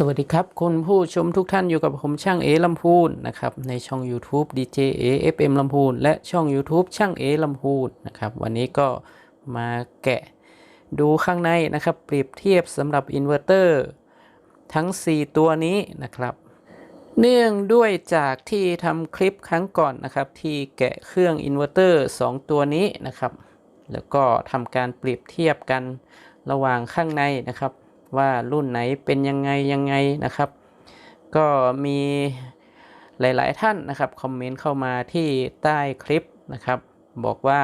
สวัสดีครับ คุณผู้ชมทุกท่านอยู่กับผมช่างเอลำพูนนะครับในช่อง YouTube DJ A FM ลำพูนและช่อง YouTube ช่างเอลำพูนนะครับวันนี้ก็มาแกะดูข้างในนะครับ เปรียบเทียบสำหรับอินเวอร์เตอร์ทั้ง 4 ตัวนี้นะครับ เนื่องด้วยจากที่ทำคลิปครั้งก่อนนะครับ ที่แกะเครื่องอินเวอร์เตอร์2ตัวนี้นะครับ แล้วก็ทำการเปรียบเทียบกันระหว่างข้างในนะครับ ว่ารุ่นไหนเป็นยังไงยังไงนะครับ ก็มีหลาย ๆ ท่านนะครับคอมเมนต์เข้ามาที่ใต้คลิปนะครับ บอกว่า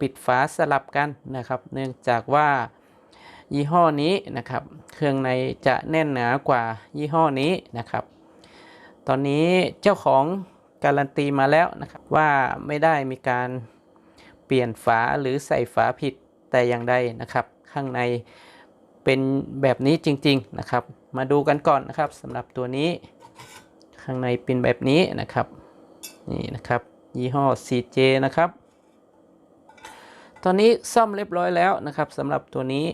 ปิดฝาสลับกันนะครับ เนื่องจากว่ายี่ห้อนี้นะครับ เครื่องในจะแน่นหนากว่ายี่ห้อนี้นะครับ ตอนนี้เจ้าของการันตีมาแล้วนะครับว่าไม่ได้มีการเปลี่ยนฝาหรือใส่ฝาผิดแต่อย่างใดนะครับ ข้างใน เป็นแบบนี้จริงๆนะครับ มาดูกันก่อนนะครับสำหรับตัวนี้ ข้างในเป็นแบบนี้นะครับนี่นะครับยี่ห้อ CJ นะครับตอนนี้ซ่อมเรียบร้อยแล้วนะครับสำหรับตัวนี้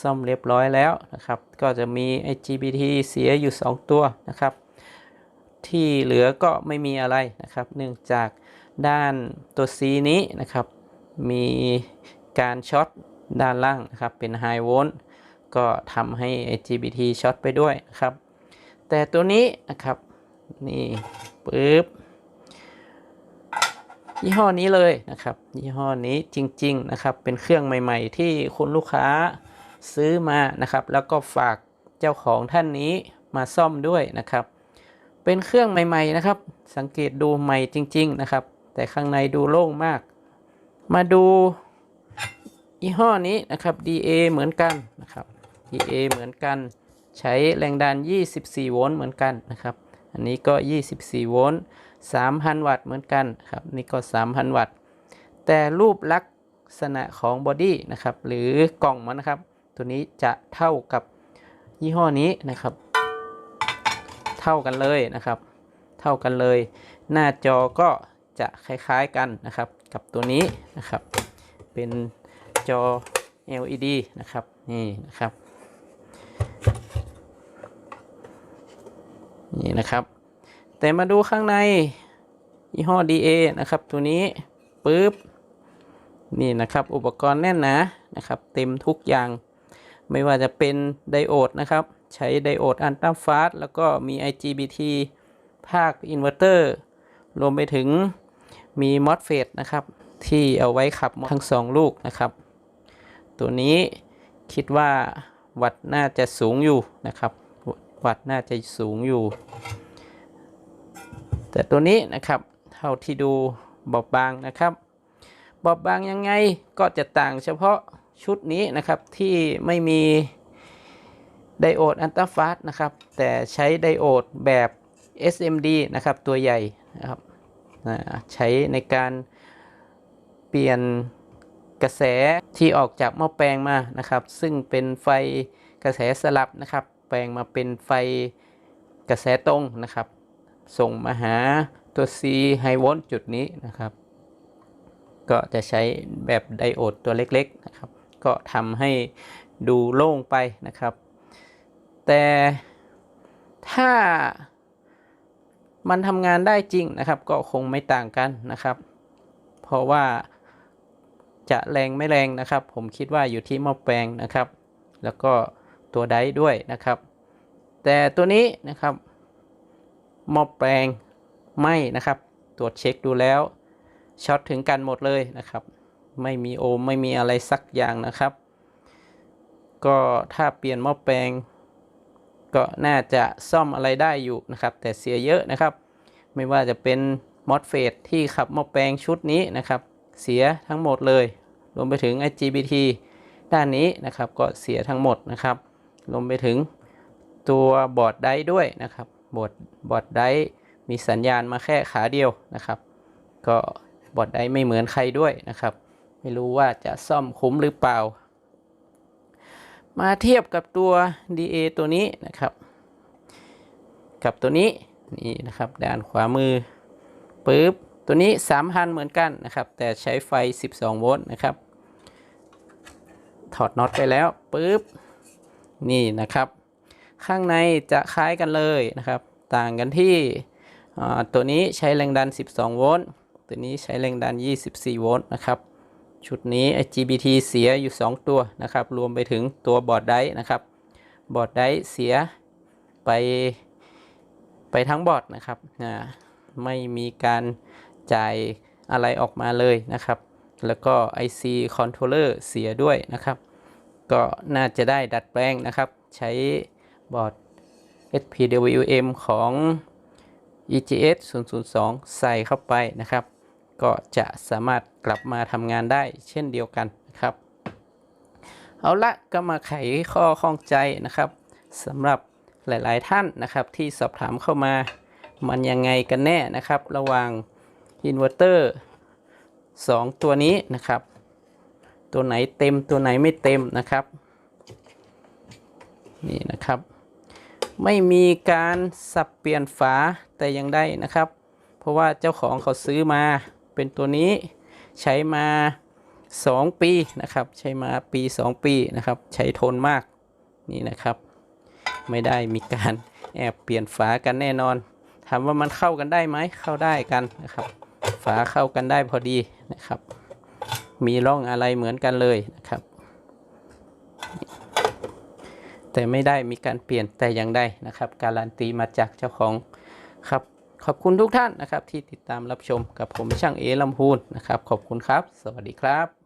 ซ่อมเรียบร้อยแล้วนะครับ ก็จะมี IGBT เสียอยู่ 2 ตัวนะครับ ที่เหลือก็ไม่มีอะไรนะครับ เนื่องจากด้านตัว C นี้นะครับ มีการช็อตด้านล่างนะครับ เป็นไฮโวลต์ ก็ทำให้ IGBT ช็อตไปด้วยครับ แต่ตัวนี้นะครับ นี่ปึ๊บยี่ห้อนี้เลยนะครับ ยี่ห้อนี้จริง ๆ นะครับ เป็นเครื่องใหม่ ๆ ที่คุณลูกค้าซื้อมานะครับ แล้วก็ฝากเจ้าของท่านนี้มาซ่อมด้วยนะครับ เป็นเครื่องใหม่ ๆ นะครับ สังเกตดูใหม่จริง ๆ นะครับ แต่ข้างในดูโล่งมาก มาดูยี่ห้อนี้นะครับ DA เหมือนกันนะครับ DA เหมือนกัน ใช้แรงดัน 24 โวลต์เหมือนกันนะครับ อันนี้ก็ 24 โวลต์ 3,000 วัตต์เหมือนกันครับ นี่ก็ 3,000 วัตต์ แต่รูปลักษณะของบอดี้นะครับ หรือกล่องมันนะครับ ตัวนี้จะเท่ากับยี่ห้อนี้นะครับ เท่ากันเลยนะครับ เท่ากันเลย หน้าจอก็จะคล้ายๆกันนะครับ กับตัวนี้นะครับ เป็นจอ LED นะครับ นี่นะครับ นี่นะครับ แต่มาดูข้างในยี่ห้อ DA นะครับตัวนี้ปึ๊บนี่นะครับอุปกรณ์แน่นหนานะครับ เต็มทุกอย่าง ไม่ว่าจะเป็นไดโอดนะครับ ใช้ไดโอดอันตราฟาสแล้วก็มี IGBT ภาคอินเวอร์เตอร์รวมไปถึงมี MOSFET นะครับ ที่เอาไว้ขับทั้งสองลูกนะครับ ตัวนี้คิดว่าวัดน่าจะสูงอยู่นะครับ วัดน่าจะสูงอยู่ แต่ตัวนี้นะครับเท่าที่ดูบอบบางนะครับบอบบางยังไงก็จะต่างเฉพาะชุดนี้นะครับที่ไม่มีไดโอดอันตราฟาสนะครับ แต่ใช้ไดโอดแบบ SMD นะครับ ตัวใหญ่นะครับใช้ในการเปลี่ยนกระแสที่ออกจากหม้อแปลงมานะครับ ซึ่งเป็นไฟกระแสสลับนะครับ แปลงมาเป็นไฟกระแสตรงนะครับ ส่งมาหาตัว C ไฮโวลต์จุดนี้นะครับ ก็จะใช้แบบไดโอดตัวเล็กๆนะครับ ก็ทำให้ดูโล่งไปนะครับ แต่ถ้ามันทำงานได้จริงนะครับ ก็คงไม่ต่างกันนะครับ เพราะว่าจะแรงไม่แรงนะครับ ผมคิดว่าอยู่ที่หม้อแปลงนะครับ แล้วก็ ตัวไดด้วยนะครับ แต่ตัวนี้นะครับหม้อแปลงไม่นะครับ ตรวจเช็คดูแล้วช็อตถึงกันหมดเลยนะครับ ไม่มีโอมไม่มีอะไรสักอย่างนะครับ ก็ถ้าเปลี่ยนหม้อแปลง ก็น่าจะซ่อมอะไรได้อยู่นะครับ แต่เสียเยอะนะครับ ไม่ว่าจะเป็นมอสเฟตที่ขับหม้อแปลงชุดนี้นะครับ เสียทั้งหมดเลย รวมไปถึง IGBT ด้านนี้นะครับก็เสียทั้งหมดนะครับ รวมไปถึงตัวบอร์ดไดด้วยนะครับบอร์ดบอร์ดไดมีสัญญาณมาแค่ขาเดียวนะครับ ก็บอร์ดไดไม่เหมือนใครด้วยนะครับ ไม่รู้ว่าจะซ่อมคุ้มหรือเปล่า มาเทียบกับตัว DA ตัวนี้นะครับ กับตัวนี้นี่นะครับด้านขวามือปึ๊บตัวนี้ 3,000 เหมือนกันนะครับ แต่ใช้ไฟ 12 โวลต์นะครับ ถอดน็อตไปแล้วปึ๊บ นี่นะครับ ข้างในจะคล้ายกันเลยนะครับ ต่างกันที่ตัวนี้ใช้แรงดัน 12 โวลต์ตัวนี้ใช้แรงดัน 24 โวลต์นะครับ ชุดนี้ IGBT เสียอยู่ 2 ตัวนะครับ รวมไปถึงตัวบอร์ดไดนะครับ บอร์ดไดเสียไปไปทั้งบอร์ดนะครับไม่มีการจ่ายอะไรออกมาเลยนะครับ แล้วก็ IC controller เสียด้วยนะครับ ก็น่าจะได้ดัดแปลงนะครับ ใช้บอร์ด SPWM ของ EGS 002 ใส่เข้าไปนะครับ ก็จะสามารถกลับมาทำงานได้เช่นเดียวกันนะครับ เอาละก็มาไขข้อข้องใจนะครับสำหรับหลาย ๆ ท่านนะครับ ที่สอบถามเข้ามามันยังไงกันแน่นะครับ ระหว่างอินเวอร์เตอร์2ตัวนี้นะครับ ตัวไหนเต็มตัวไหนไม่เต็มนะครับ นี่นะครับ ไม่มีการสับเปลี่ยนฝาแต่ยังได้นะครับ เพราะว่าเจ้าของเขาซื้อมาเป็นตัวนี้ใช้มา 2 ปีนะครับ ใช้มาปี 2 ปีนะครับ ใช้ทนมากนี่นะครับ ไม่ได้มีการแอบเปลี่ยนฝากันแน่นอนถามว่ามันเข้ากันได้ไหมเข้าได้กันนะครับ ฝาเข้ากันได้พอดีนะครับ มีร่องอะไรเหมือนกันเลยนะครับ แต่ไม่ได้มีการเปลี่ยนแต่อย่างใดนะครับ การันตีมาจากเจ้าของครับขอบคุณทุกท่านนะครับที่ติดตามรับชมกับผมช่างเอลำพูนนะครับ ขอบคุณครับ สวัสดีครับ